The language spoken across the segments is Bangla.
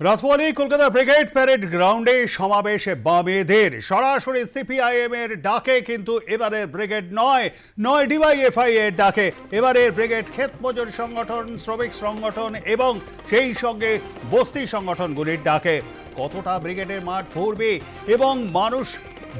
রাতওয়ালি কলকাতা ব্রিগেড প্যারেড গ্রাউন্ডে সমাবেশে বামেদের। সরাসরি সিপিআইএম এর ডাকে কিন্তু এবারের ব্রিগেড নয় নয় ডিওয়াইএফআই এর ডাকে। এবারের ব্রিগেড ক্ষেত মজুর সংগঠন, শ্রমিক সংগঠন এবং সেই সঙ্গে বস্তি সংগঠনগুলির ডাকে। কতটা ব্রিগেডের মাঠ ভরবে এবং মানুষ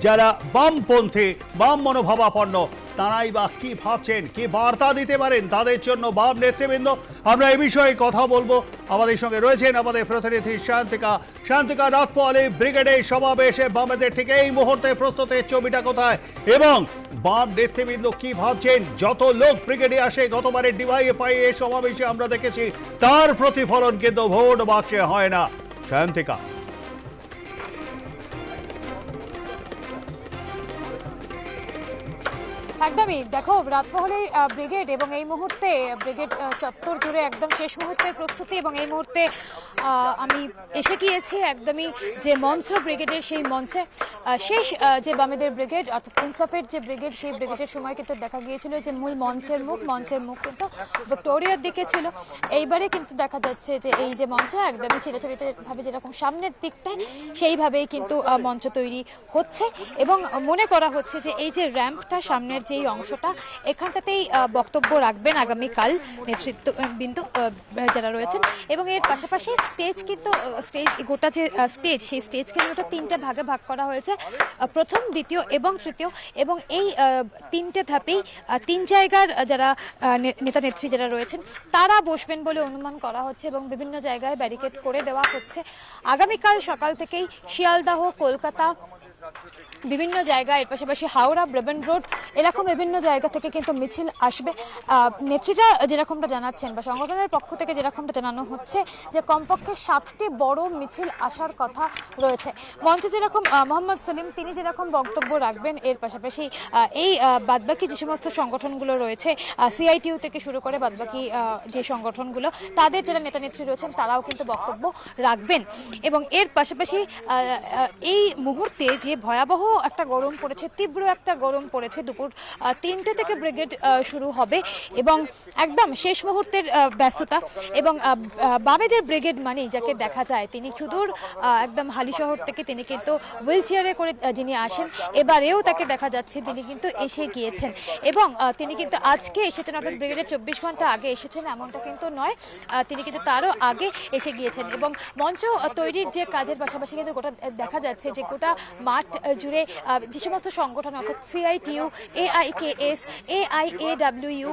যারা বামপন্থী, বাম মনোভাবাপন্ন তারাই বা কি ভাবছেন, কি বার্তা দিতে পারেন তাদের জন্য বাম নেতৃবৃন্দ? আমরা এই বিষয়ে কথা বলব। আমাদের সঙ্গে রয়েছেন আমাদের প্রতিনিধি শান্তিকা। শান্তিকা রাতপলে ব্রিগেডের সমাবেশে বামেদের থেকে এই মুহূর্তে প্রস্তুতের ছবিটা কোথায়? এবং বাম নেতৃবৃন্দ কি ভাবছেন? যত লোক ব্রিগেডে আসে, গতবারের ডিওয়াইএফআই এর সমাবেশে আমরা দেখেছি, তার প্রতিফলন কিন্তু ভোট বাক্সে হয় না। শান্তিকা। একদমই। দেখো রাতমহলে ব্রিগেড এবং এই মুহূর্তে ব্রিগেড চত্বর জুড়ে একদম শেষ মুহূর্তের প্রস্তুতি এবং এই মুহূর্তে আমি এসে গিয়েছি একদমই যে মঞ্চ ব্রিগেডের সেই মঞ্চে। শেষ যে বামেদের ব্রিগেড, অর্থাৎ ইনসাফের যে ব্রিগেড, সেই ব্রিগেডের সময় কিন্তু দেখা গিয়েছিল যে মূল মঞ্চের মুখ মঞ্চের মুখ কিন্তু ভিক্টোরিয়ার দিকে ছিল। এইবারে কিন্তু দেখা যাচ্ছে যে এই যে মঞ্চ একদমই চিরাচরিত ভাবে যেরকম সামনের দিকটায়, সেইভাবেই কিন্তু মঞ্চ তৈরি হচ্ছে। এবং মনে করা হচ্ছে যে এই যে র্যাম্পটা সামনের যে এই অংশটা, এখানটাতেই বক্তব্য রাখবেন আগামীকাল নেতৃত্ব বিন্দু যারা রয়েছেন। এবং এর পাশাপাশি স্টেজ কিন্তু স্টেজ গোটা যে স্টেজ সেই স্টেজকে মূলত তিনটে ভাগে ভাগ করা হয়েছে। প্রথম, দ্বিতীয় এবং তৃতীয়। এবং এই তিনটে ধাপেই তিন জায়গার যারা নেতা নেত্রী যারা রয়েছেন, তারা বসবেন বলে অনুমান করা হচ্ছে এবং বিভিন্ন জায়গায় ব্যারিকেড করে দেওয়া হচ্ছে। আগামীকাল সকাল থেকেই শিয়ালদাহ, কলকাতা বিভিন্ন জায়গায়, এর পাশাপাশি হাওড়া, ব্রেবেন রোড এরকম বিভিন্ন জায়গা থেকে কিন্তু মিছিল আসবে। নেত্রীরা যেরকমটা জানাচ্ছেন বা সংগঠনের পক্ষ থেকে যেরকমটা জানানো হচ্ছে যে কমপক্ষে সাতটি বড় মিছিল আসার কথা রয়েছে। মঞ্চে যেরকম মোহাম্মদ সেলিম, তিনি যেরকম বক্তব্য রাখবেন, এর পাশাপাশি এই বাদবাকি যে সমস্ত সংগঠনগুলো রয়েছে সিআইটিউ থেকে শুরু করে বাদবাকি যে সংগঠনগুলো, তাদের যারা নেতা নেত্রী রয়েছেন, তারাও কিন্তু বক্তব্য রাখবেন। এবং এর পাশাপাশি এই মুহূর্তে যে ভয়াবহ একটা গরম পড়েছে তীব্র একটা গরম পড়েছে দুপুর তিনটে থেকে ব্রিগেড শুরু হবে এবং একদম শেষ মুহূর্তের ব্যস্ততা এবং আহ, ব্রিগেড মানেই যাকে দেখা যায় তিনি সুদূর একদম হালিশহর থেকে তিনি কিন্তু হুইল চেয়ারে করে যিনি আসেন এবারেও তাকে দেখা যাচ্ছে তিনি কিন্তু এসে গিয়েছেন এবং তিনি কিন্তু আজকে এসেছেন অর্থাৎ ব্রিগেডের চব্বিশ ঘণ্টা আগে এসেছেন এমনটা কিন্তু নয় তিনি কিন্তু তারও আগে এসে গিয়েছেন এবং মঞ্চ তৈরির যে কাজের পাশাপাশি কিন্তু গোটা দেখা যাচ্ছে যে গোটা মাঠ জুড়ে আহ, যে সমস্ত সংগঠন অর্থাৎ সিআইটিউ এআইকেএস এআইএডাব্লিউ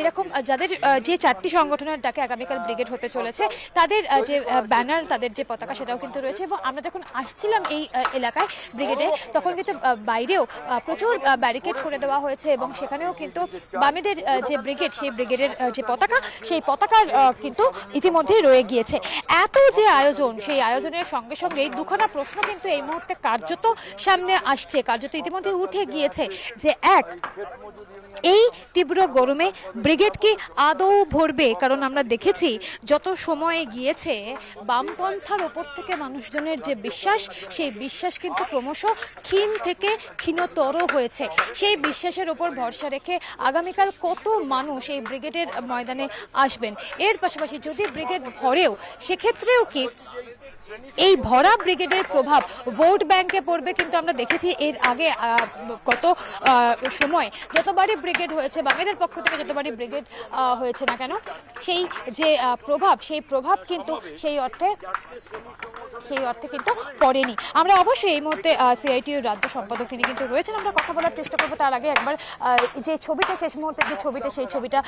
এরকম যাদের যে চারটি সংগঠনের ডাকে আগামীকাল ব্রিগেড হতে চলেছে তাদের যে ব্যানার তাদের যে পতাকা সেটাও কিন্তু রয়েছে এবং আমরা যখন আসছিলাম এই এলাকায় ব্রিগেডে তখন কিন্তু বাইরেও প্রচুর ব্যারিকেড করে দেওয়া হয়েছে এবং সেখানেও কিন্তু বামেদের যে ব্রিগেড সেই ব্রিগেডের যে পতাকা সেই পতাকার কিন্তু ইতিমধ্যেই রয়ে গিয়েছে। এত যে আয়োজন সেই আয়োজনের সঙ্গে সঙ্গেই দুখানা প্রশ্ন কিন্তু এই মুহূর্তে কার্যত সামনে আসছে। কার্যত ইতিমধ্যে উঠে গিয়েছে যে এক এই তীব্র গরমে ব্রিগেড কি আদৌ ভরবে? কারণ আমরা দেখেছি যত সময়ে গিয়েছে, বামপন্থার ওপর থেকে মানুষজনের যে বিশ্বাস, সেই বিশ্বাস কিন্তু ক্রমশ ক্ষীণ থেকে ক্ষীণতর হয়েছে। সেই বিশ্বাসের ওপর ভরসা রেখে আগামীকাল কত মানুষ এই ব্রিগেডের ময়দানে আসবেন? এর পাশাপাশি যদি ব্রিগেড ভরেও, সেক্ষেত্রেও কি এই ভরা ব্রিগেডের প্রভাব ভোট ব্যাংকে পড়বে? কিন্তু আমরা দেখেছি এর আগে গত সময় যতবারই ব্রিগেড হয়েছে বামেদের পক্ষ থেকে যতবারই ব্রিগেড হয়েছে না কেন, সেই যে প্রভাব, সেই প্রভাব কিন্তু সেই অর্থে সেই অর্থে কিন্তু পড়েনি। আমরা অবশ্যই এই মুহূর্তে সিআইটির রাজ্য সম্পাদক তিনি কিন্তু রয়েছেন। আমরা কথা বলার চেষ্টা করব তার আগে একবার যে ছবিটা, শেষ মুহূর্তে যে ছবিটা, সেই ছবিটা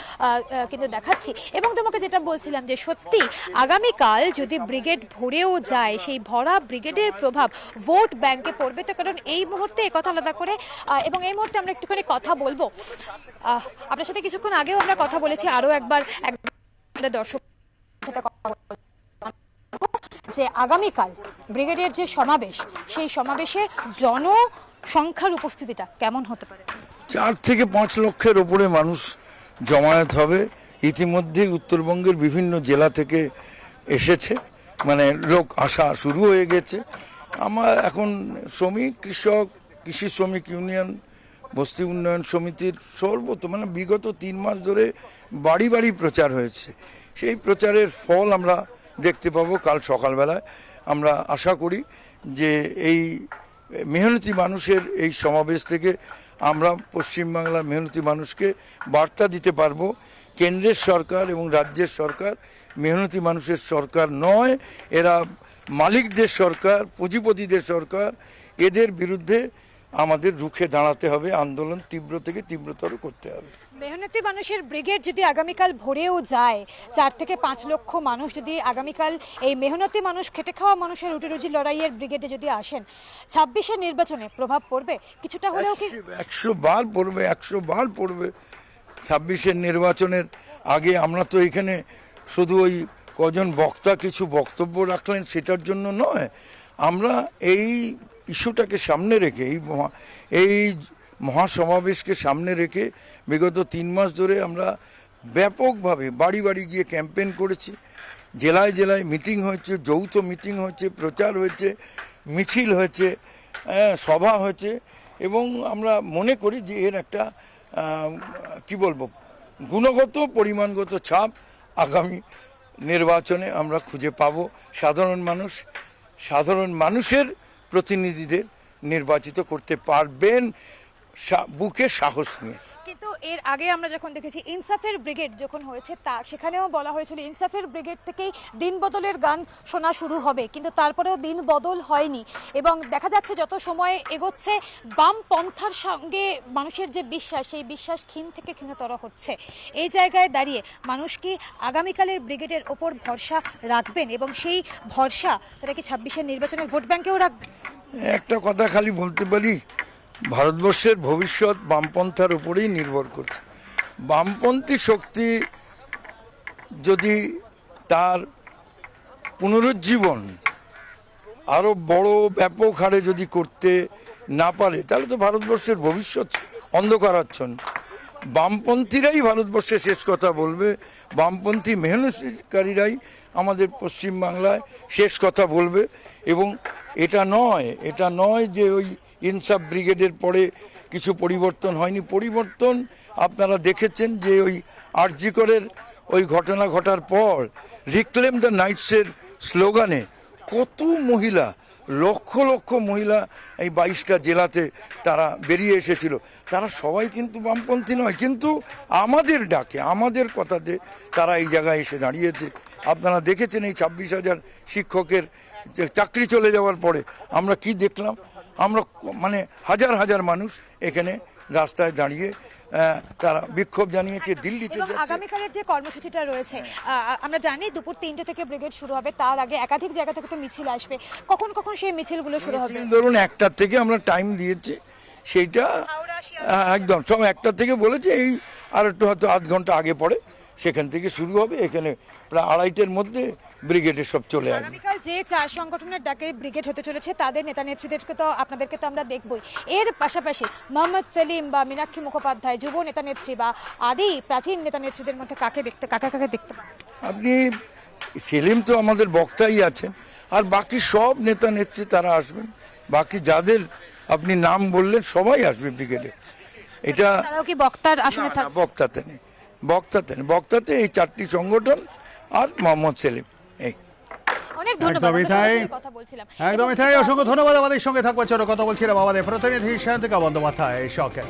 কিন্তু দেখাচ্ছি। এবং তোমাকে যেটা বলছিলাম যে সত্যি আগামীকাল যদি ব্রিগেড ভরেও যায়, সেই ভরা ব্রিগেডের প্রভাব ভোট ব্যাংকে পড়বে তো কারণ এই মুহূর্তে কথা আলাদা করে এবং এই মুহূর্তে আমরা একটুখানি কথা বলব। আপনার সাথে কিছুক্ষণ আগেও আমরা কথা বলেছি, আরও একবার একবার দর্শক। যে আগামীকাল ব্রিগেডের যে সমাবেশ, সেই সমাবেশে জনসংখ্যার উপস্থিতিটা কেমন হতে পারে? চার থেকে পাঁচ লক্ষের ওপরে মানুষ জমায়েত হবে। ইতিমধ্যে উত্তরবঙ্গের বিভিন্ন জেলা থেকে এসেছে। মানে লোক আসা শুরু হয়ে গেছে। আমার এখন শ্রমিক, কৃষক, কৃষি শ্রমিক ইউনিয়ন বস্তি উন্নয়ন সমিতির সর্বত মানে বিগত তিন মাস ধরে বাড়ি বাড়ি প্রচার হয়েছে। সেই প্রচারের ফল আমরা দেখতে পাবো কাল সকালবেলায়। আমরা আশা করি যে এই মেহনতি মানুষের এই সমাবেশ থেকে আমরা পশ্চিমবাংলার মেহনতি মানুষকে বার্তা দিতে পারব। কেন্দ্রের সরকার এবং রাজ্যের সরকার মেহনতি মানুষের সরকার নয়, এরা মালিকদের সরকার, পুঁজিপতিদের সরকার, এদের বিরুদ্ধে আমাদের রুখে দাঁড়াতে হবে আন্দোলন তীব্র থেকে তীব্রতর করতে হবে। মেহনতি মানুষের ব্রিগেড যদি আগামীকাল ভরেও যায় চার থেকে পাঁচ লক্ষ মানুষ যদি আগামীকাল এই মেহনতি মানুষ খেটে খাওয়া মানুষের রুটি রুজি লড়াইয়ের ব্রিগেডে যদি আসেন ছাব্বিশের নির্বাচনে প্রভাব পড়বে? কিছুটা হলেও কি একশো বার পড়বে একশো বার পড়বে। ছাব্বিশের নির্বাচনের আগে আমরা তো এখানে শুধু ওই কজন বক্তা কিছু বক্তব্য রাখলেন সেটার জন্য নয়। আমরা এই ইস্যুটাকে সামনে রেখে এই এই মহাসমাবেশকে সামনে রেখে বিগত তিন মাস ধরে আমরা ব্যাপকভাবে বাড়ি বাড়ি গিয়ে ক্যাম্পেইন করেছি। জেলায় জেলায় মিটিং হয়েছে যৌথ মিটিং হয়েছে প্রচার হয়েছে মিছিল হয়েছে হ্যাঁ, সভা হয়েছে এবং আমরা মনে করি যে এর একটা কি বলব গুণগত পরিমাণগত ছাপ আগামী নির্বাচনে আমরা খুঁজে পাবো। সাধারণ মানুষ সাধারণ মানুষের প্রতিনিধিদের নির্বাচিত করতে পারবেন বুকে সাহস নিয়ে। কিন্তু এর আগে আমরা যখন দেখেছি ইনসাফের ব্রিগেড যখন হয়েছে, তা সেখানেও বলা হয়েছিল ইনসাফের ব্রিগেড থেকেই দিন বদলের গান শোনা শুরু হবে। কিন্তু তারপরেও দিন বদল হয়নি এবং দেখা যাচ্ছে যত সময় এগোচ্ছে, বাম পন্থার সঙ্গে মানুষের যে বিশ্বাস, সেই বিশ্বাস ক্ষীণ থেকে ক্ষীণতর হচ্ছে। এই জায়গায় দাঁড়িয়ে মানুষ কি আগামীকালের ব্রিগেডের ওপর ভরসা রাখবেন এবং সেই ভরসা তারা কি ছাব্বিশের নির্বাচনে ভোট ব্যাংকেও রাখবেন? একটা কথা খালি বলতে পারি ভারতবর্ষের ভবিষ্যৎ বামপন্থার উপরেই নির্ভর করছে। বামপন্থী শক্তি যদি তার পুনরুজ্জীবন আরও বড় ব্যাপক হারে যদি করতে না পারে, তাহলে তো ভারতবর্ষের ভবিষ্যৎ অন্ধকারাচ্ছন্ন। বামপন্থীরাই ভারতবর্ষে শেষ কথা বলবে, বামপন্থী মেহনতকারীরাই আমাদের পশ্চিমবাংলায় শেষ কথা বলবে। এবং এটা নয় এটা নয় যে ওই ইনসাফ ব্রিগেডের পরে কিছু পরিবর্তন হয়নি। পরিবর্তন আপনারা দেখেছেন যে ওই আরজিকরের ওই ঘটনা ঘটার পর রিক্লেম দ্য নাইটসের স্লোগানে কত মহিলা, লক্ষ লক্ষ মহিলা এই বাইশটা জেলাতে তারা বেরিয়ে এসেছিল। তারা সবাই কিন্তু বামপন্থী নয়, কিন্তু আমাদের ডাকে, আমাদের কথাতে তারা এই জায়গায় এসে দাঁড়িয়েছে। আপনারা দেখেছেন এই ছাব্বিশ হাজার শিক্ষকের চাকরি চলে যাওয়ার পরে আমরা কি দেখলাম? আমরা মানে হাজার হাজার মানুষ এখানে রাস্তায় দাঁড়িয়ে তারা বিক্ষোভ জানিয়েছে দিল্লিতে আগামীকালের যে কর্মসূচিটা রয়েছে আমরা জানি দুপুর তিনটে থেকে ব্রিগেড শুরু হবে তার আগে একাধিক জায়গা থেকে তো মিছিল আসবে। কখন কখন সেই মিছিলগুলো শুরু হবে? ধরুন একটার থেকে আমরা টাইম দিয়েছি সেইটা একদম সব একটা থেকে বলেছে এই আর একটু হয়তো আধ ঘণ্টা আগে পড়ে সেখান থেকে শুরু হবে এখানে প্রায় আড়াইটের মধ্যে ব্রিগেডে সব চলে আসবে। আগামীকাল যে চার সংগঠনের ডাকে ব্রিগেড হতে চলেছে তাদের নেতা নেত্রীদেরকে তো আপনাদেরকে তো আমরা দেখবই। এর পাশাপাশি মোহাম্মদ সেলিম বা মীনাক্ষী মুখোপাধ্যায় যুব নেতা নেত্রী বা আদি প্রাচীন নেতা নেত্রীদের মধ্যে কাকে দেখতে কাকে কাকে দেখতে আপনি সেলিম তো আমাদের বক্তাই আছেন আর বাকি সব নেতা নেত্রী তারা আসবেন। বাকি যাদের আপনি নাম বললেন সবাই আসবে ব্রিগেডে। এটা কি বক্তার আসনে বক্তাতে নেই। বক্তাতে বক্তাতে এই চারটি সংগঠন আর মোহাম্মদ সেলিম। অনেক ধন্যবাদ একদমই তাই। কথা বলছিলাম। একদমই তাই অসংখ্য ধন্যবাদ আমাদের সঙ্গে থাকবার জন্য। কথা বলছিলাম আমাদের প্রতিনিধি সায়ন্তিকা বন্দ্যোপাধ্যায় শখে